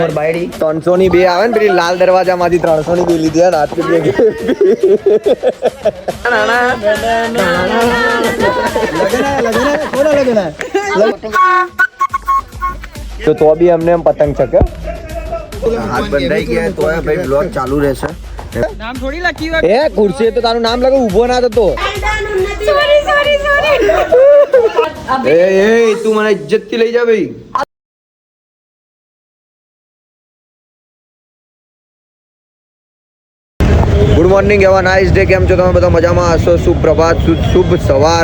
મોર બાયડી. ત્રણસો ની બે આવે ને પેલી લાલ દરવાજા માંથી ત્રણસો ની બે લીધી ને આટલી બે તો તો બી અમને એમ પતંગ ચકે હાથ બંધાઈ ગયા તો ભાઈ બ્લોગ ચાલુ રહેશે. નામ થોડી લખી હોય. એ ખુરશી તો તારું નામ લગાવ ઊભો ના થતો. સોરી સોરી સોરી એ એ તું મને ઇજ્જતથી લઈ જા ભાઈ. મોર્નિંગ એવા નાઇસ ડે કેમ છો તમે બધા મજામાં? હશો? શુભ પ્રભાત શુભ સવાર.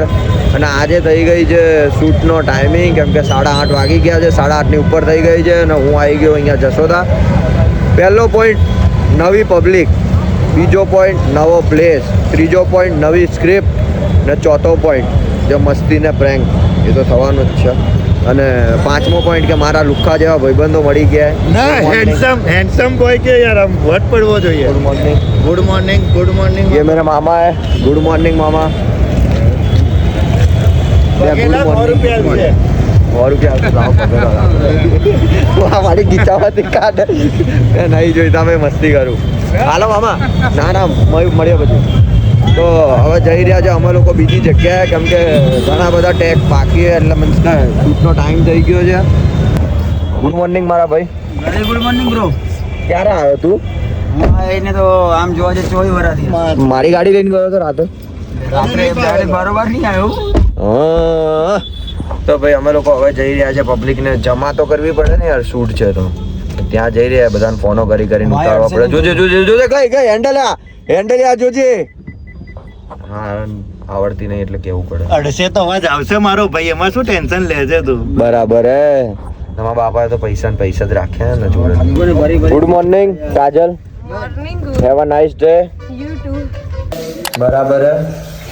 અને આજે થઈ ગઈ છે શૂટનો ટાઈમિંગ કેમ કે સાડા આઠ વાગી ગયા છે. સાડા આઠની ઉપર થઈ ગઈ છે અને હું આવી ગયો અહીંયા જશોદા. પહેલો પોઈન્ટ નવી પબ્લિક બીજો પોઈન્ટ નવો પ્લેસ ત્રીજો પોઈન્ટ નવી સ્ક્રિપ્ટ ને ચોથો પોઈન્ટ જે મસ્તી ને પ્રેન્ક એ તો થવાનું જ છે. અને પાંચમો પોઈન્ટ કે મારા લુખ્ખા જેવા ભાઈબંધો મળી ગયા ના હેન્ડસમ હેન્ડસમ બોય કે યાર આમ વટ પડવો જોઈએ good morning good morning good morning ये मेरा मामा है गुड मॉर्निंग मामा પગેલા સો રૂપિયા છે સો રૂપિયા તો લાવો પકડો આ મારી ગીચામાંથી કાઢ એ નહીં જોઈ તમે મસ્તી કરું હાલો મામા ના ના મળ્યું મળ્યા પછી તો હવે જઈ રહ્યા છે. અમે લોકો બીજી જગ્યાએ કેમ કે ઘણા બધા ટેક બાકી એટલે મીન્સ કે શૂટનો ટાઈમ થઈ ગયો છે. ગુડ મોર્નિંગ મારા ભાઈ. વેરી ગુડ મોર્નિંગ બ્રો ક્યારે આવ્યો તું? એને તો આમ જોવા જઈએ ચોવી વરાથી. મારી ગાડી લઈને ગયો હતો રાતે. રાત્રે બરોબર નહીં આવ્યો. તો ભાઈ અમે લોકો હવે જઈ રહ્યા છે પબ્લિકને જમા તો કરવી પડે ને યાર શૂટ છે તો. ત્યાં જઈ રહ્યા બધાને ફોનો કરી કરીને ઉતારવા પડે. જોજે જોજે જોજે કઈ કઈ હેન્ડલ આ. હેન્ડલ આ જોજે. હા આવડતી નહીં એટલે કેવું પડે. અડશે તો અવાજ આવશે મારો ભાઈ એમાં શું ટેન્શન લે છે તું? બરાબર હે. તમારા બાપાએ તો પૈસા ને પૈસા જ રાખ્યા ને જોડે. Good morning Kajal. Morning have a nice day you too બરાબર હે.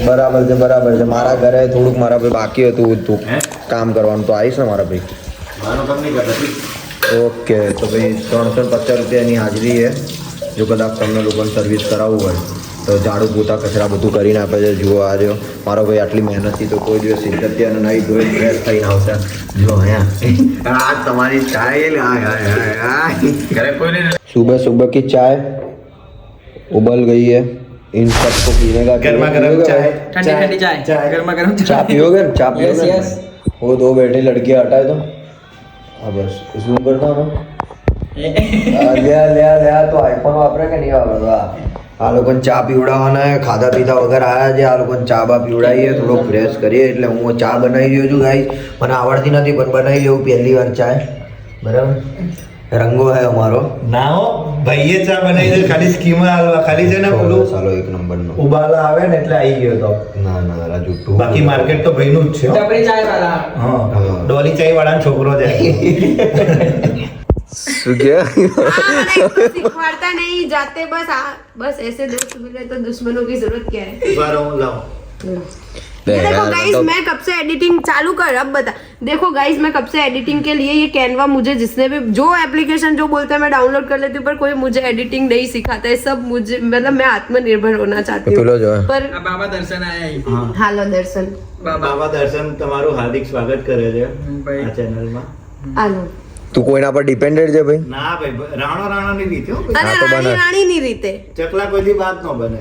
બરાબર છે બરાબર છે. મારા ઘરે થોડુંક મારા ભાઈ બાકી હતું તું કામ કરવાનું તો આવીશ ને મારા ભાઈ. ઓકે તો ભાઈ ત્રણસો ને પચાસ રૂપિયાની હાજરી છે જો કદાચ તમને લોકોને સર્વિસ કરાવવું હોય. તો ઝાડુ પોતા કચરા બધું કરીને આપે છે જુઓ આ જો મારો ભાઈ આટલી મહેનતથી તો કોઈ દિવસ સિદ્ધતી અને નહીં ધોઈ ફ્રેશ થઈને આવશે જો અહીંયા આ તમારી સ્ટાઇલ સુબહ સુબહ की चाय उबल गई है इन सबको पीने का ગરમા ગરમ ચાય ઠંડી ઠંડી ચાય ગરમા ગરમ चाय पियोगे चाय Yes, पियोगे yes. वो दो बैठे लड़कियां हटाए तो हाँ बस इसमें करता हूँ લ્યા લ્યા લ્યા તો આઈફોન વાપરે કે નહીં વાપરતા આ લોકોને ચા પીવડાવવાના ખાધા પીધા વગર આવ્યા છે આ લોકોને ચા બા પીવડાવીએ થોડો ફ્રેશ કરીએ એટલે હું ચા બનાવી રહ્યો છું ગાઈ મને આવડતી નથી પણ બનાવી લઉં પહેલી વાર ચા બરાબર? રંગો હે અમારો. ના હો ભાઈએ ચા બનાવી દે ખાલી સ્કીમ હાલવા ખાલી છે ને પેલું સાલો એક નંબરનો. ઉબાલા આવે ને એટલે આવી ગયો તો. ના ના રાજુ જુઠ્ઠું બાકી માર્કેટ તો ભાઈનું જ છે ટપરી ચાય વાળા હા. હા. ડોલી ચાય વાળાનો છોકરો છે. શું કે सिखवाड़ता नहीं जाते बस आ, बस ऐसे दोस्त मिले तो दुश्मनों की जरूरत क्या है ઉભા રહો, લાવો. ये देखो गाइस मैं कब से एडिटिंग चालू कर अब बता देखो गाइस मैं कब से एडिटिंग के लिए ये कैनवा मुझे जिसने भी जो एप्लीकेशन जो बोलते हैं मैं डाउनलोड कर लेती हूँ पर कोई मुझे एडिटिंग नहीं सिखाता है सब मुझे मतलब मैं आत्मनिर्भर होना चाहती પેલો हूँ જો पर આ બાબા દર્શન આયા હા. हालो दर्शन બાબા દર્શન તમારું હાર્દિક સ્વાગત કરે છે ભાઈ. આ ચેનલમાં હાલો તું કોઈના પર ડિપેન્ડેડ છે ભાઈ? ના ભાઈ રાણો રાણાની રીત હો અરે રાણી રાણી ની રીતે. ચકલા કોઈ વાત ન બને.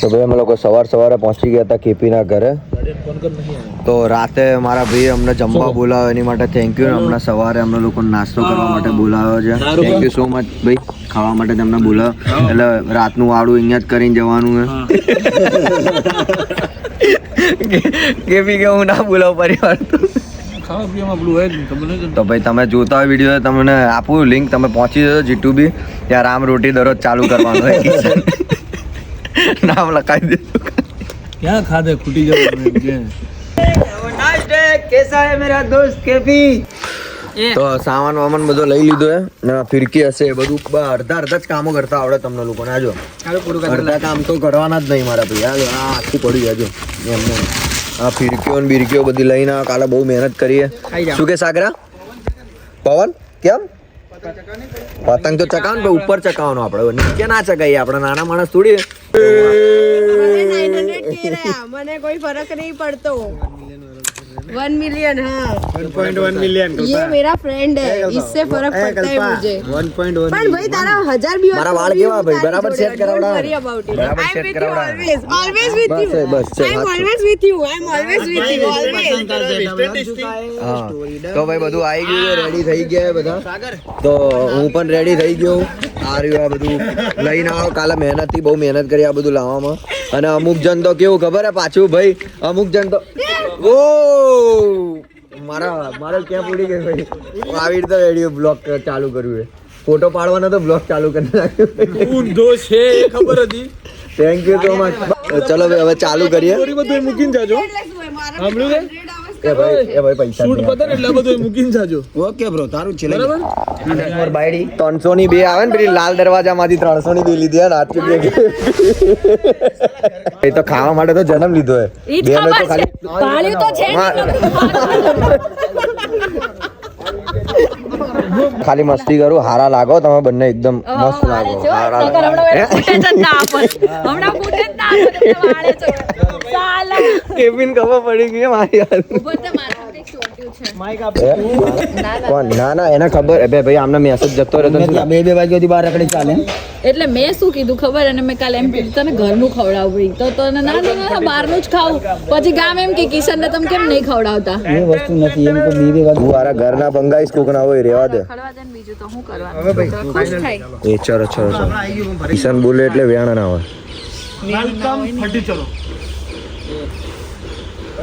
તો ભાઈ અમે લોકો સવાર સવારે પહોંચી ગયા હતા કેપીના ઘરે. તો રાતે મારા ભાઈ અમને જમવા બોલાવ્યો એની માટે થેન્ક યુ હમણાં સવારે અમને લોકો નાસ્તો કરવા માટે બોલાવ્યો છે. થેન્ક યુ સો મચ ભાઈ. ખાવા માટે તમને બોલાવ્યો. એટલે રાતનું વાળું અહીંયા જ કરીને જવાનું છે. કેપી કે હું ના બોલાવ પરિવાર તો. ભાઈ તમે જોતા હોય વીડિયો તમને આપું લિંક તમે પહોંચી જશો જીટુ બી. ત્યાં રામ રોટી દરરોજ ચાલુ કરવાનું હોય. નામ લખાવી દેજો ક્યાં ખાધે? ખૂટી જવું નાઇસ ડે કેસા હે મેરા દોસ્ત? કેપી તો સામાન વામાન બધો લઈ લીધો હે. ને ફિરકી હશે બધું. બ- અડધા અડધા જ કામો કરતા આવડે તમને લોકોને. આજો અડધા કામ તો કરવાના જ નહીં મારા ભાઈ. આજો આ આખું પડ્યું જાજો એમને આ ફિરકીઓ ને બિરકીઓ બધી લઈને કાલે બહુ મહેનત કરીએ. શું કે સાગરા? પવન? કેમ? પતંગ તો ચકાવ પણ ઉપર ચકાવવાનો આપણે. નીચે ના ચકાઈએ આપણે નાના માણસ થોડી. મને 900 કે રહ્યા. મને કોઈ ફરક નહીં પડતો. वन मिलियन हाँ 1.1 મિલિયન ये मेरा फ्रेंड है इससे फर्क पड़ता है मुझे 1.1 પણ ભાઈ તારા હજાર બી હોય મારા તો વાળ બી કેવા હું ભાઈ? તારી બરાબર જોડે. set કરાવડાવો. Don't worry about it. બરાબર I'm set with you કરાવડાવો. always. Always with bus, you. બસ, છે, I'm હાચું. always with you. I'm always with you. Always. હા તો ભાઈ બધું આવી ગયું છે રેડી થઈ ગયા છે બધા તો હું પણ રેડી થઈ ગયો આ રહ્યું આ બધું લઈને આવો કાલે મહેનત થી બહુ મહેનત કરી આ બધું લાવવામાં અને અમુક જણ તો કેવું ખબર હે પાછું ભાઈ અમુક જણ તો ઓ! મારા મારો ક્યાં ઉડી ગયો ભાઈ? હું આવી રીતે રેડિયો બ્લોક ચાલુ કર્યું છે. ફોટો પાડવાનો તો બ્લોક ચાલુ કરી નાખ્યો. ઊંધો છે એ ખબર હતી. થેન્ક યુ સો મચ ચલો હવે ચાલુ કરીએ. બધું મૂકીને જાજો. સાંભળ્યું છે ભાઈ એ ભાઈ પૈસા શૂટ પતે એટલે બધું મૂકીને જાજો. ઓકે બ્રો તારું છે બરાબર? ત્રણસો ની બે આવે ને પેલી લાલ દરવાજામાંથી ની બે લીધી હે ને કે એ તો ખાવા માટે તો જન્મ લીધો હે. બે તો ખાલી ખાલી મસ્તી કરું હારા લાગો તમે બંને એકદમ મસ્ત લાગો. હારા લાગો. કેવિન ખબર પડી ગઈ મારી યાર. કોણ? ના ના એને ખબર. બે ભાઈ આમને મેસેજ જતો રહ્યો તો બે બે વાગ્યાથી બહાર રખડી ચાલે. એટલે મેં શું કીધું ખબર? અને મેં કાલે એમ કીધું તને ઘરનું ખવડાવું તો તને ના ના ના બહારનું જ ખાવું પછી ગામ એમ કે કિશન ને તમે કેમ નહીં ખવડાવતા? એ વસ્તુ નથી એમ તો બે બે વાગે મારા ઘરના બંગાઈશ કોક ના હોય રેવા દે. ખવડાવવા દે બીજું તો શું કરવાનું ખુશ થાય. એ ચલો ચલો ચલો કિશન બોલે એટલે વેણ ના હોય. વેલકમ ફટી ચલો.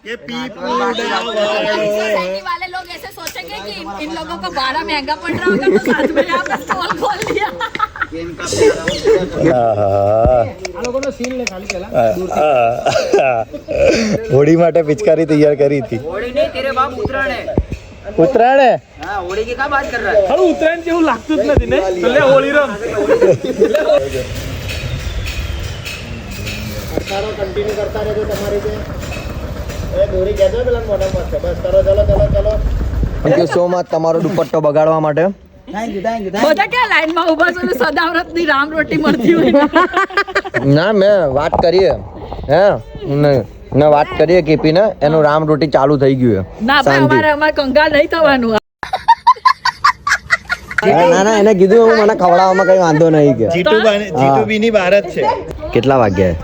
ચરો वाले लोग ऐसे सोचेंगे कि इन, इन लोगों का भाड़ा महंगा पड़ रहा होगा तो साथ में यहाँ पर स्टॉल खोल दिया હોળી માટે પિચકારી તૈયાર કરી હતી ઉત્તરાયણ હે? હારું ઉત્તરાયણ જેવું લાગતું જ નથી ને એટલે હોળી રમ તમારો દુપટ્ટો બગાડવા માટે. બધા ક્યાં લાઈનમાં ઊભા છો સદાવ્રતની રામ રોટી મળતી હોય ના મેં વાત કરીએ. હે? ને ને વાત કરીએ કેપી ને એનું રામ રોટી ચાલુ થઈ ગયું ના અમારે અમારે કંગાળ નહીં થવાનું. ના ના એને કીધું હું મને ખવડાવવામાં કઈ વાંધો નહીં કે. જીટુ જીટુ ની બહાર જ છે. કેટલા વાગ્યા?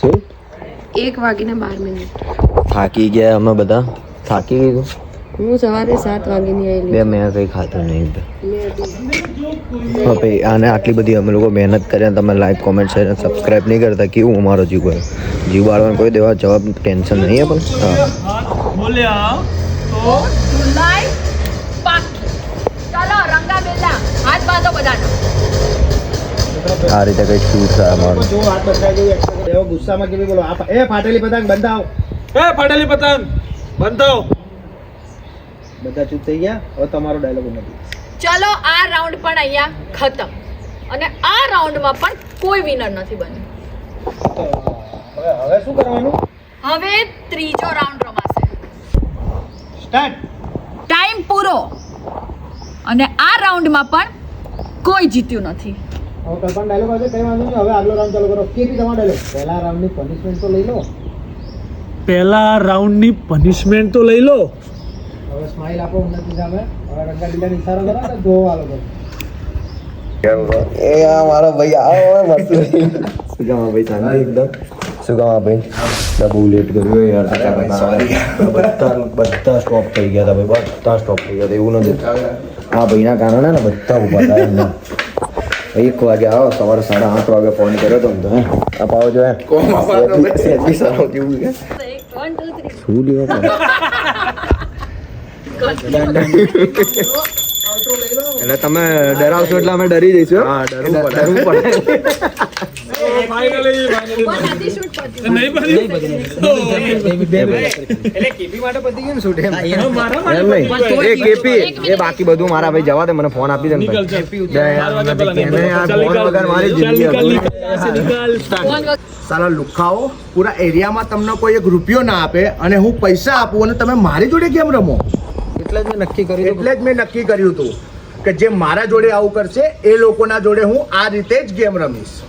શું? એક વાગીને બાર મિનિટ થાકી ગયા અમે બધા થાકી ગયું હું સવારે સાત વાગીની આવેલી બે મેં કઈ ખાતું નહીં બે હા ભાઈ આને આટલી બધી અમે લોકો મહેનત કર્યા તમે લાઈક કોમેન્ટ શેર સબસ્ક્રાઇબ નહીં કરતા કેવું અમારો જીવ ગયો જીવ બાળવાનો કોઈ દેવા જવાબ ટેન્શન નહીં હે પણ હા બોલ્યા તો લાઈફ પાકી ચાલો રંગા બેલા હાથ બાંધો બધાના આ રીતે કઈ શું છે અમારું. જો હાથ બતાવી દઉં extra એવો ગુસ્સામાં કેવી બોલો? એ ફાટેલી પતંગ બંધાવ. એ ફાટેલી પતંગ! બંધાવ. બધા ચૂપ થઈ ગયા? હવે તમારો ડાયલોગ નથી. ચલો આ રાઉન્ડ પણ અહીંયા ખતમ. અને આ રાઉન્ડમાં પણ કોઈ વિનર નથી બન્યું. હવે હવે શું કરવાનું? હવે ત્રીજો રાઉન્ડ રમાશે. સ્ટાર્ટ ટાઈમ પૂરો. અને આ રાઉન્ડમાં પણ કોઈ જીત્યું નથી. હવે કલ્પના ડાયલોગ આવશે કઈ વાંધો નહીં. હવે આગલો રાઉન્ડ ચાલુ કરો. કે તમારો ડાયલોગ પહેલા રાઉન્ડની પનિશમેન્ટ તો લઈ લો. પહેલા રાઉન્ડની પનિશમેન્ટ તો લઈ લો. હવે સ્માઈલ આપો ઉન્નતિ સામે હવે રંગા બિલ્લાને ઇશારો કરો અને જો આલો કરો એ આ મારો ભાઈ આવો મસ્ત. શું કામ ભાઈ શાંતિ એકદમ. શું ભાઈ. બહુ લેટ કર્યું યાર બધા બધા સ્ટોપ થઈ ગયા હતા ભાઈ બધા સ્ટોપ થઈ ગયા હતા એવું નથી. આ ભાઈના કારણે ને બધા ઊભા એમના. એક વાગે આવો સવારે સાડા આઠ વાગે ફોન કર્યો તો ને તો હે આ પાવો જો સારો કેવું કે શું લેવા એટલે તમે ડરાવશો એટલે અમે ડરી જઈશું હા. ડરવું પડે. એમ? નહીં. એ કેપી એ બાકી બધું મારા ભાઈ જવા દે મને ફોન આપી દે ને ભાઈ. યાર, ફોન વગર મારી જિંદગી સાલા લુખાઓ પૂરા એરિયામાં તમને કોઈ એક રૂપિયો ના આપે અને હું પૈસા આપું અને તમે મારી જોડે કેમ રમો? એટલે જ મેં નક્કી કર્યું એટલે જ મેં નક્કી કર્યું હતું કે જે મારા જોડે આવું કરશે એ લોકોના જોડે હું આ રીતે જ ગેમ રમીશ.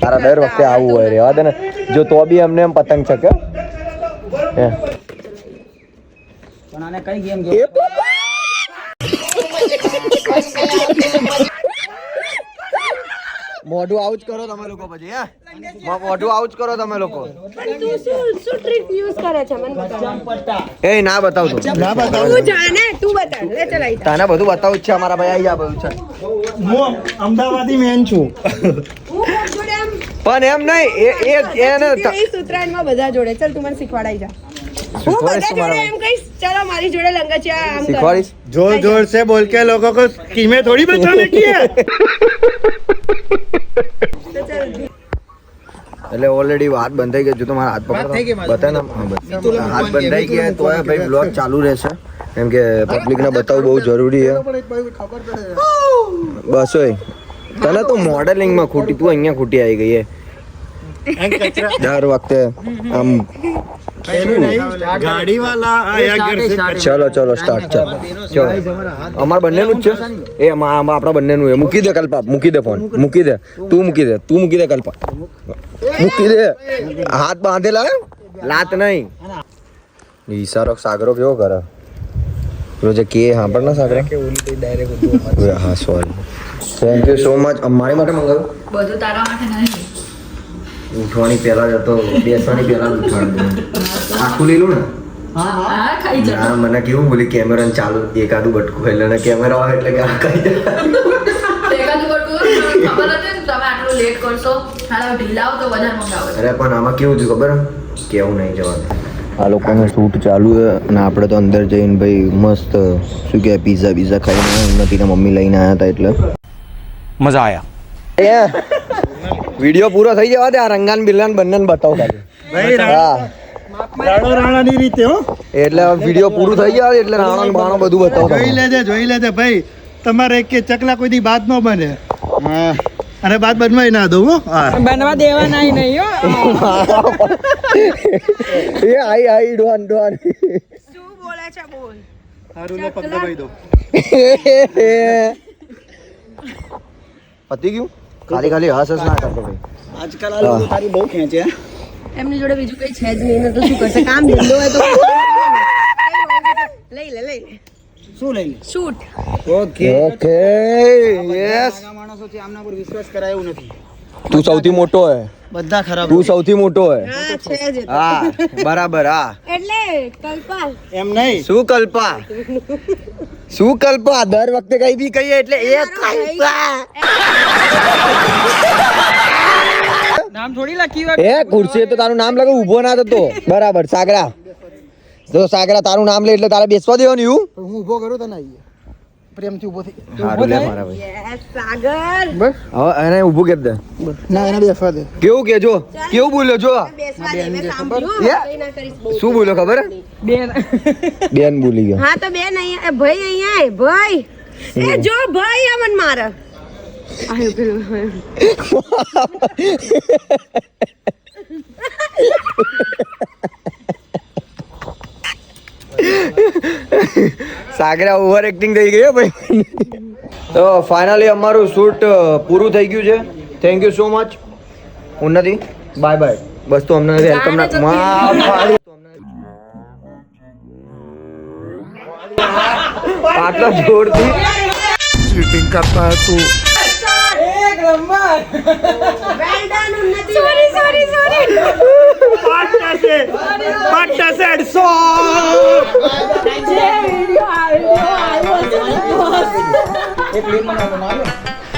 તારા દર વખતે આવું હોય રેવા દે ને. જો તો બી અમને એમ પતંગ છે કે? હે. પણ આને કઈ ગેમ એ મોઢું આવું જ કરો તમે લોકો પછી હે? મોઢું આવું જ કરો તમે લોકો. એ તું શું શું ટ્રીક યુઝ કરે છે? મને બતાવ. એ ના બતાવ તું. જાને તું બતાવ. લે ચલાઈ તને બધું બતાવું જ છે અમારા ભાઈ આઈ જા બધું છે. હું અમદાવાદી મેન છું. પણ એમ નહીં એ એને સૂત્રાયણમાં બધા જોડે. ચાલ તું મને શીખવાડાઈ જા. હું બધા મારી જોડે લંગચિયા આમ જોર જોર સે બોલ કે લોકો કો એટલે ઓલરેડી વાત બંધાઈ ગઈ જો તમારા હાથ પકડો. બતાના હાથ બંધાઈ ગયા તો ભાઈ બ્લોગ ચાલુ રહેશે. કેમ કે પબ્લિક ને બતાવવું બહુ જરૂરી છે. બસ હોય તને તો મોડેલિંગમાં ખૂટી તું અહીંયા ખૂટી આવી ગઈ હે. દર વખતે આમ ગાડી વાલા ચલો. ચલો સ્ટાર્ટ ચલો અમાર બંનેનું જ છે. એ આપણા બંનેનું એ. મૂકી દે કલ્પા મૂકી દે ફોન મૂકી દે. તું મૂકી દે તું મૂકી દે કલ્પા. મૂકી દે. હાથ બાંધેલા લાત નહીં. ઈશારો સાગરો કેવો કરે? રોજે કે હા પણ ના સાગરે. હા sorry thank you so much અમારી માટે મંગાવ્યું? બધું તારા માટે નહીં. ઉઠવાની પહેલા જ હતો બેસવાની પહેલા જ ઉઠવાનું આખું લીલું ને? હા ખાઈ જા ના મને કેવું બોલી કેમેરા ચાલુ એકાદું બટકું એટલે ને કેમેરા આવે એટલે કે આ કઈ અરે પણ આમાં કેવું થયું ખબર? કેવું નહીં જવાનું. આ લોકોનું શૂટ ચાલુ છે અને આપણે તો અંદર જઈને ભાઈ મસ્ત શું કે પીઝા બીઝા ખાઈને ઉન્નતિના મમ્મી લઈને આવ્યા હતા એટલે. મજા આયા. વીડિયો પૂરો થઈ જવા દે આ રંગાન બિલાન બંને બતાવો ખાલી. હા. રાણો રાણાની રીતે હો. એટલે વીડિયો પૂરું થઈ જાય એટલે રાણો બાણો બધું બતાવો જોઈ. લેજે જોઈ લેજે ભાઈ. તમારે એક કે ચકલા કોઈ દી બાદ ન બને. અને બાદ બનવાય ના દઉં હો. બનવા દેવા નહીં હો. એ આઈ આઈ ડોન ડોન શું બોલે છે બોલ. હારું ને પગ દબાઈ દો. પતી ગયું? ખાલી ખાલી હસ હસ ના કરતો ભાઈ. આજકાલ આ લોકો તારી બહુ ખેંચે હે. એમની જોડે બીજું કઈ છે જ નહીં તો શું કરશે? કામ ધંધો હોય તો લઈ લે લઈ લે. શું લઈ લે? શૂટ. ઓકે ઓકે યસ માણસો છે આમના પર વિશ્વાસ કરાય એવું નથી. તું સૌથી મોટો હે. બધા ખરાબ તું સૌથી મોટો હે. હા જ બરાબર હા. એટલે કલ્પા એમ નહીં. શું કલ્પા? શું કલ્પા? દર વખતે કઈ બી કહીએ એટલે એ કલ્પા. નામ થોડી લખ્યું હોય. એ ખુરશી તો તારું નામ લગાવ ઊભો ના થતો. બરાબર સાગરા. તો સાગરા તારું નામ લે એટલે તારે બેસવા દેવાનું. હું ઊભો કરું તને આવીએ પ્રેમથી ઊભો થઈ સારું લે મારા ભાઈ. સાગર. હવે એને ઊભું કરી દે? ના એને બેસવા દે. કેવું કે જો કેવું બોલ્યો જો બેસવા દે મેં સાંભળ્યું. શું બોલ્યો ખબર? બેન. બેન બોલી ગયો. હા તો બેન અહીંયા ભાઈ અહીંયા આય, ભાઈ. એ જો ભાઈ અમન મારા. આયો પેલું. સાગરા ઓવર એક્ટિંગ થઈ ગઈ ભાઈ. તો ફાઇનલી અમારું શૂટ પૂરું થઈ ગયું છે. Thank you so much Unnati bye bye બસ તો અમને વેલકમ ના. આટલા જોરથી. ચીટિંગ કરતા તું. Well done Unnati. Sorry sorry sorry પાટા છે. પાટા છે અડસો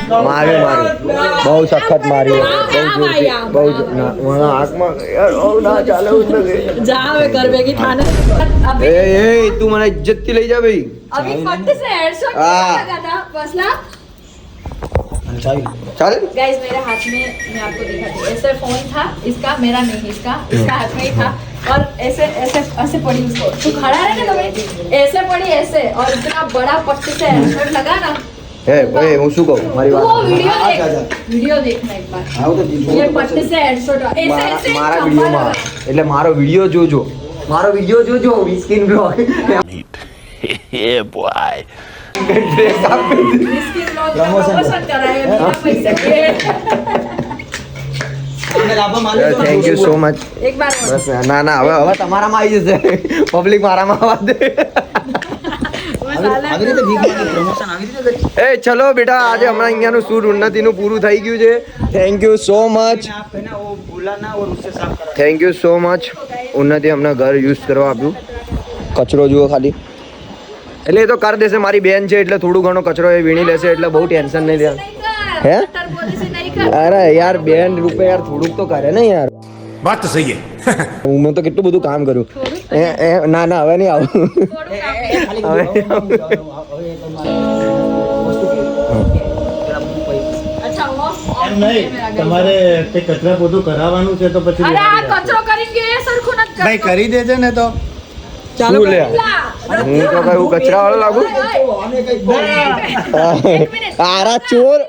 માર્યું માર્યું બહુ સખત માર્યું બહુ જોરથી બહુ જો- ના, મારા આંખમાં યાર બહુ ના ચાલે એવું જ નથી. जा હવે કર બેગી થાને એ એ તું મને ઇજ્જત થી લઈ જા ભાઈ अभी फट से हेडशॉट हाँ। लगा था फसला चल गाइस मेरे हाथ में मैं आपको दिखाती हूँ ऐसे फोन था इसका मेरा नहीं इसका इसका हाथ में ही था और ऐसे ऐसे ऐसे पड़ी उसको तू खड़ा रहे ना कभी ऐसे पड़ी ऐसे और इतना बड़ा पट्टी से हेडशॉट लगा ना હે ભાઈ હું શું કહું? મારી વાત વિડિયો દેખ. મારા વિડિયોમાં. એટલે મારો વિડિયો જોજો. મારો વિડિયો જોજો skin blog. Hey. Boy thank you so much ના ના હવે હવે તમારામાં આવી જશે. પબ્લિક મારામાં આવવા દે. એ ચલો બેટા આજે હમણાં અહીંયાનું સૂર ઉન્નતિનું પૂરું થઈ ગયું છે. Thank you so much thank you so much Unnati હમણાં ઘર યુઝ કરવા આપ્યું. કચરો જુઓ ખાલી. એટલે એ તો કર દેશે મારી બેન છે એટલે થોડું ઘણો કચરો એ વીણી લેશે એટલે બહુ ટેન્શન નહીં લે. હે? અરે યાર બેન રૂપે યાર થોડુંક તો કરે ને યાર. વાત તો સહી હું. મેં તો કેટલું બધું કામ કર્યું. એ એ ના ના હવે નહીં આવું. હવે તમારે કચરા બધું કરાવવાનું છે તો પછી ભાઈ કરી દેજે ને તો. ચાલુ લે. હું તો કઈ કચરા લાગુ? આરા ચોર.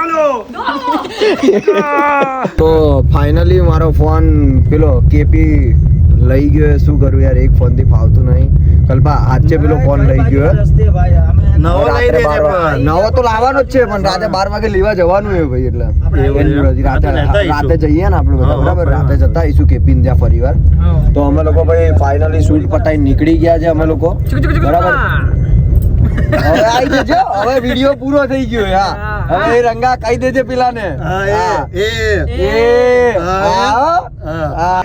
લા, દો આને. દો. તો ફાઇનલી મારો ફોન પેલો કેપી લઈ ગયો શું કરું યાર એક ફોનથી ફાવતું નહીં કલ્પા આજે પેલો ફોન લઈ ગયો નવો લઈ રાત્રે દેજે બાર વાગે. પણ નવો તો લાવવાનો જ છે પણ રાતે બાર વાગે લેવા જવાનું છે ભાઈ એટલે રાતે રાતે જઈએ ને આપણે બધા બરાબર રાતે જતા આવીશું કેપી ત્યાં ફરીવાર તો અમે લોકો ભાઈ ફાઇનલી શૂટ પટાઈ નીકળી ગયા છે અમે લોકો બરાબર હવે આવી જજો. હવે વિડિયો પૂરો થઈ ગયો હા. હવે રંગા કહી દેજે પેલાને. હા. એ એ. એ. હા.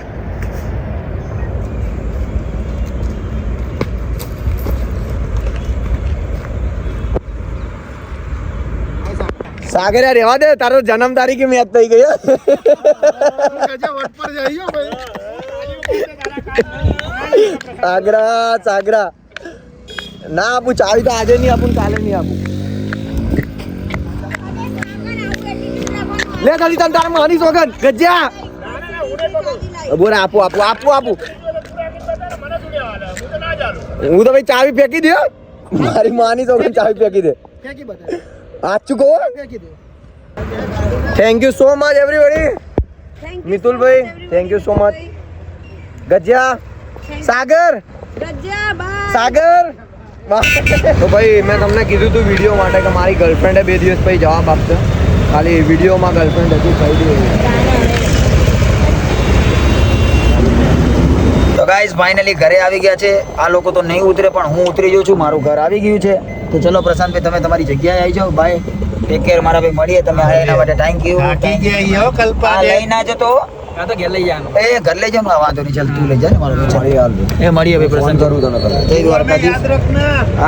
સાગર યાર રહેવા દે તારો જન્મ તારીખ મેચ થઈ ગયો. સાગરા સાગરા. ના આપું ચાવી તો આજે નહીં આપું કાલે નહીં આપું લે ખાલી તને તારા માની સોગન ગજ્જા બોલ આપું આપું આપું આપું હું તો ભાઈ ચાવી ફેંકી દે હો. મારી માની સોગન ચાવી ફેંકી દે સાચું કહો thank you so much everybody Mitulbhai thank you so much ગજ્યા Sagar સાગર તો ભાઈ મેં તમને કીધું હતું વીડિયો માટે કે મારી ગર્લફ્રેન્ડે બે દિવસ પછી જવાબ આપશે. ખાલી વિડીયોમાં ગર્લફ્રેન્ડ હતી કહી દીધું તો ગાઈઝ ફાઇનલી ઘરે આવી ગયા છે. આ લોકો તો નહીં ઉતરે પણ હું ઉતરી જઉં છું. મારું ઘર આવી ગયું છે. તો ચલો પ્રશાંતભાઈ તમે તમારી જગ્યાએ આવી જાઓ. બાય ટેક કેર મારા ભાઈ. મળીએ તમે. એના માટે થેન્ક યુ ગયા હો કલ્પા આ તો વાંધો નહીં ચાલ લઈ જા એ મળી હવે પ્રસંગ કરું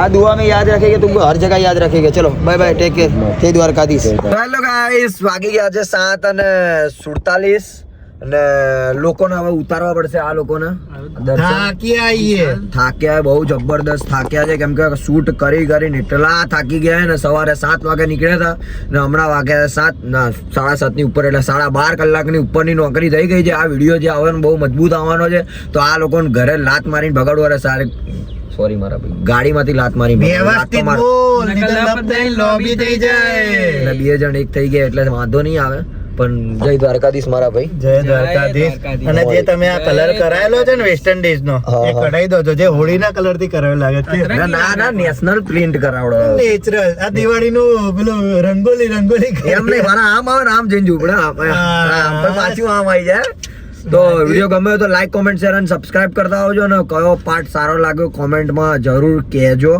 આ દુઆ યાદ રાખે કે તું હર જગ્યા યાદ રાખે કે. ચલો બાય બાય ટેક જય દ્વારકાધીશ. હેલો ગાઈસ ગયા છે 7 અને 47 અને લોકોને હવે ઉતારવા પડશે આ લોકોને થાક્યા થાકી આઈએ થાક્યા બહુ જબરદસ્ત થાક્યા છે. કેમ કે શૂટ કરી કરીને એટલા થાકી ગયા ને સવારે સાત વાગે નીકળ્યા હતા ને હમણાં વાગ્યા સાત ના સાડા સાતની ઉપર એટલે સાડા બાર કલાકની ઉપરની નોકરી થઈ ગઈ છે. આ વીડિયો જે આવવાનો બહુ મજબૂત આવવાનો છે. તો આ લોકોને ઘરે લાત મારીને ભગાડવું અરે સારી સોરી મારા ભાઈ ગાડીમાંથી લાત મારી વ્યવસ્થિત બોલ થઈ જાય. એટલે બે જણ એક થઈ ગયા એટલે વાંધો નહીં આવે. પણ જય દ્વારકાધીશ મારા ભાઈ. જય દ્વારકાધીશ. અને જે તમે આ કલર કરાયેલો છે ને વેસ્ટર્ન ડેઝ નો એ કઢાઈ દો છો જે હોળીના કલરથી કરાવે લાગે છે. ના ના ના નેશનલ પ્રિન્ટ કરાવડો. નેચરલ. આ દિવાળીનું પેલું રંગોલી રંગોલી એમ નહીં મારા આમ આવે ને આમ જઈને ઝૂપડા. આમ આમ તો પાછું આમ આવી જાય. તો વીડિયો ગમે તો લાઈક કોમેન્ટ શેર અને સબસ્ક્રાઇબ કરતા આવજો ને કયો પાર્ટ સારો લાગ્યો કોમેન્ટમાં જરૂર કહેજો.